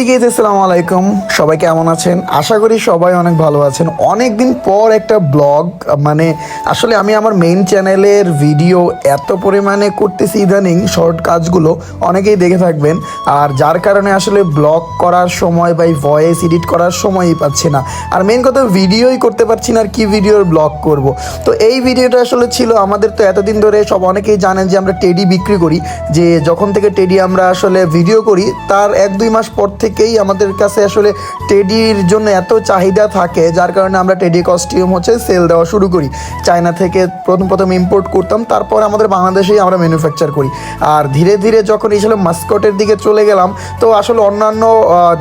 এই গেছে আসসালামু আলাইকুম সবাই কেমন আছেন? আশা করি সবাই অনেক ভালো আছেন। অনেক দিন পর একটা ব্লগ মানে আসলে আমি আমার মেইন চ্যানেলের ভিডিও এত পরিমাণে করতেছি ইদানিং শর্ট কাজগুলো অনেকেই দেখে থাকবেন। আর যার কারণে আসলে ব্লগ করার সময় বা ভয়েস এডিট করার সময়ই পাচ্ছি না। আর মেইন কথা ভিডিওই করতে পারছি না আর কি ভিডিওর ব্লগ করব। তো এই ভিডিওটা আসলে ছিল, আমাদের তো এতদিন ধরে সব অনেকেই জানেন যে আমরা টেডি বিক্রি করি। যে যখন থেকে টেডি আমরা আসলে ভিডিও করি, তার এক দুই মাস পর থেকেই আমাদের কাছে আসলে টেডির জন্য এত চাহিদা থাকে, যার কারণে আমরা টেডি কস্টিউম হচ্ছে সেল দেওয়া শুরু করি। চায়না থেকে প্রথম প্রথম ইম্পোর্ট করতাম, তারপর আমাদের বাংলাদেশেই আমরা ম্যানুফ্যাকচার করি। আর ধীরে ধীরে যখন এই মাস্কটের দিকে চলে গেলাম, তো আসলে অন্যান্য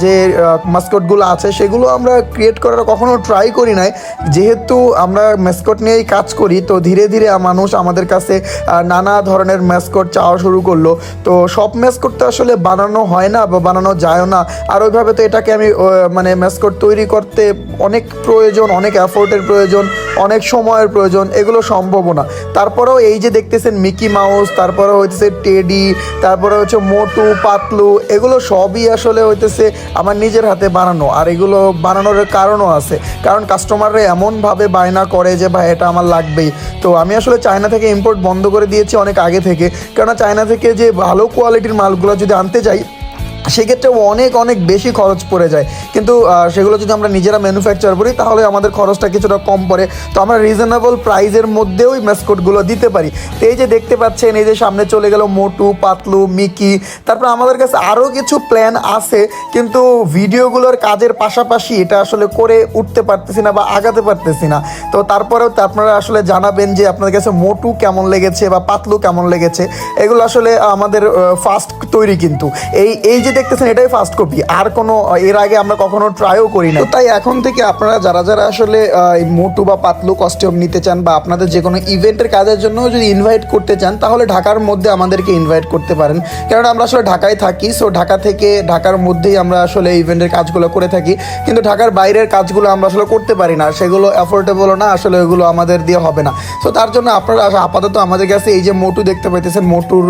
যে মাস্কটগুলো আছে, সেগুলো আমরা ক্রিয়েট করার কখনো ট্রাই করি নাই। যেহেতু আমরা ম্যাসকট নিয়েই কাজ করি, তো ধীরে ধীরে মানুষ আমাদের কাছে নানা ধরনের ম্যাসকট চাওয়া শুরু করল। তো সব ম্যাসকট তো আসলে বানানো হয় না বা বানানো যায় না। আর ওইভাবে তো এটাকে আমি মানে ম্যাসকট তৈরি করতে অনেক প্রয়োজন, অনেক এফোর্টের প্রয়োজন, অনেক সময়ের প্রয়োজন, এগুলো সম্ভব না। তারপরেও এই যে দেখতেছেন মিকি মাউস, তারপরে হইতেছে টেডি, তারপরে হচ্ছে মোটু, পাতলু, এগুলো সবই আসলে হইতেছে আমার নিজের হাতে বানানো, আর এগুলো বানানোর কারণও আছে। কারণ কাস্টমাররা এমনভাবে বায়না করে যে, ভাই, এটা আমার লাগবেই। তো আমি আসলে চায়না থেকে ইম্পোর্ট বন্ধ করে দিয়েছি অনেক আগে থেকে। কেননা চায়না থেকে যে ভালো কোয়ালিটির মালগুলো যদি আনতে যাই সেক্ষেত্রে অনেক অনেক বেশি খরচ পড়ে যায়। কিন্তু সেগুলো যদি আমরা নিজেরা ম্যানুফ্যাকচার করি, তাহলে আমাদের খরচটা কিছুটা কম পড়ে। তো আমরা রিজনেবল প্রাইজের মধ্যেও ওই ম্যাসকোটগুলো দিতে পারি। তো এই যে দেখতে পাচ্ছেন, এই যে সামনে চলে গেল মোটু, পাতলু, মিকি। তারপর আমাদের কাছে আরও কিছু প্ল্যান আছে, কিন্তু ভিডিওগুলোর কাজের পাশাপাশি এটা আসলে করে উঠতে পারতেছি না বা আগাতে পারতেছি না। তো তারপরেও আপনারা আসলে জানাবেন যে আপনাদের কাছে মোটু কেমন লেগেছে বা পাতলু কেমন লেগেছে। এগুলো আসলে আমাদের ফার্স্ট তৈরি কিন্তু। এই এই যে দেখতেছেন, এটাই ফার্স্ট কপি আর কোনো, এর আগে আমরা কখনো ট্রাইও করি না তাই এখন থেকে আপনারা যারা যারা আসলে মোটু বা পাতলু কস্টিউম নিতে চান বা আপনাদের যে কোনো ইভেন্টের কাজের জন্য যদি ইনভাইট করতে চান, তাহলে ঢাকার মধ্যে আমাদেরকে ইনভাইট করতে পারেন। কারণ আমরা আসলে ঢাকায় থাকি সো ঢাকা থেকে ঢাকার মধ্যেই আমরা আসলে ইভেন্টের কাজগুলো করে থাকি। কিন্তু ঢাকার বাইরের কাজগুলো আমরা আসলে করতে পারি না। সেগুলো অ্যাফোর্ডেবলও না, আসলে ওইগুলো আমাদের দিয়ে হবে না। সো তার জন্য আপনারা আপাতত আমাদের কাছে এই যে মোটু দেখতে পাইতেছেন, মোটুর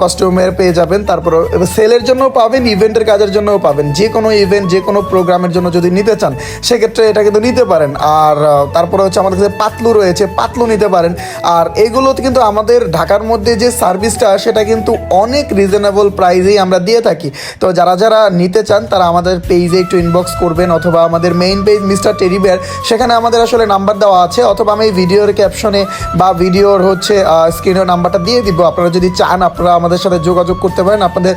কস্টিউমের পেয়ে যাবেন। তারপর সেলের জন্য পাবেন ইভেন্টের কাজের জন্যও পাবেন। যে কোনো ইভেন্ট যে কোনো প্রোগ্রামের জন্য যদি নিতে চান, সেক্ষেত্রে এটা কিন্তু নিতে পারেন। আর তারপরে হচ্ছে আমাদের কাছে পাতলু রয়েছে, পাতলু নিতে পারেন। আর এগুলো কিন্তু আমাদের ঢাকার মধ্যে যে সার্ভিসটা সেটা কিন্তু অনেক রিজনেবল প্রাইজেই আমরা দিয়ে থাকি। তো যারা যারা নিতে চান, তারা আমাদের পেজে একটু ইনবক্স করবেন, অথবা আমাদের মেইন পেজ মিস্টার টেরিবিয়ার সেখানে আমাদের আসলে নাম্বার দেওয়া আছে। অথবা আমি ভিডিওর ক্যাপশনে বা ভিডিওর হচ্ছে স্ক্রিনের নাম্বারটা দিয়ে দিব। আপনারা যদি চান, আপনারা আমাদের সাথে যোগাযোগ করতে পারেন। আপনাদের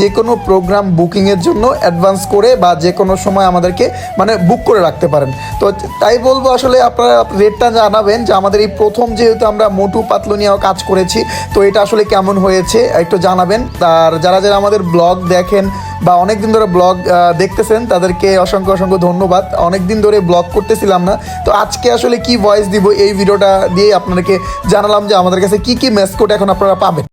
যে কোনো প্রোগ্রাম বুকিংয়ের জন্য অ্যাডভান্স করে বা যে কোনো সময় আমাদেরকে মানে বুক করে রাখতে পারেন। তো তাই বলব আসলে আপনারা রেটটা জানাবেন যে আমাদের এই প্রথম যেহেতু আমরা মোটু পাতলু নিয়েও কাজ করেছি, তো এটা আসলে কেমন হয়েছে একটু জানাবেন। আর যারা যারা আমাদের ব্লগ দেখেন বা অনেক দিন ধরে ব্লগ দেখতেছেন, তাদেরকে অসংখ্য অসংখ্য ধন্যবাদ। অনেক দিন ধরে ব্লগ করতেছিলাম না, তো আজকে আসলে কি ভয়েস দিব এই ভিডিওটা দিয়ে আপনাদেরকে জানালাম যে আমাদের কাছে কি কি ম্যাসকোট এখন আপনারা পাবেন।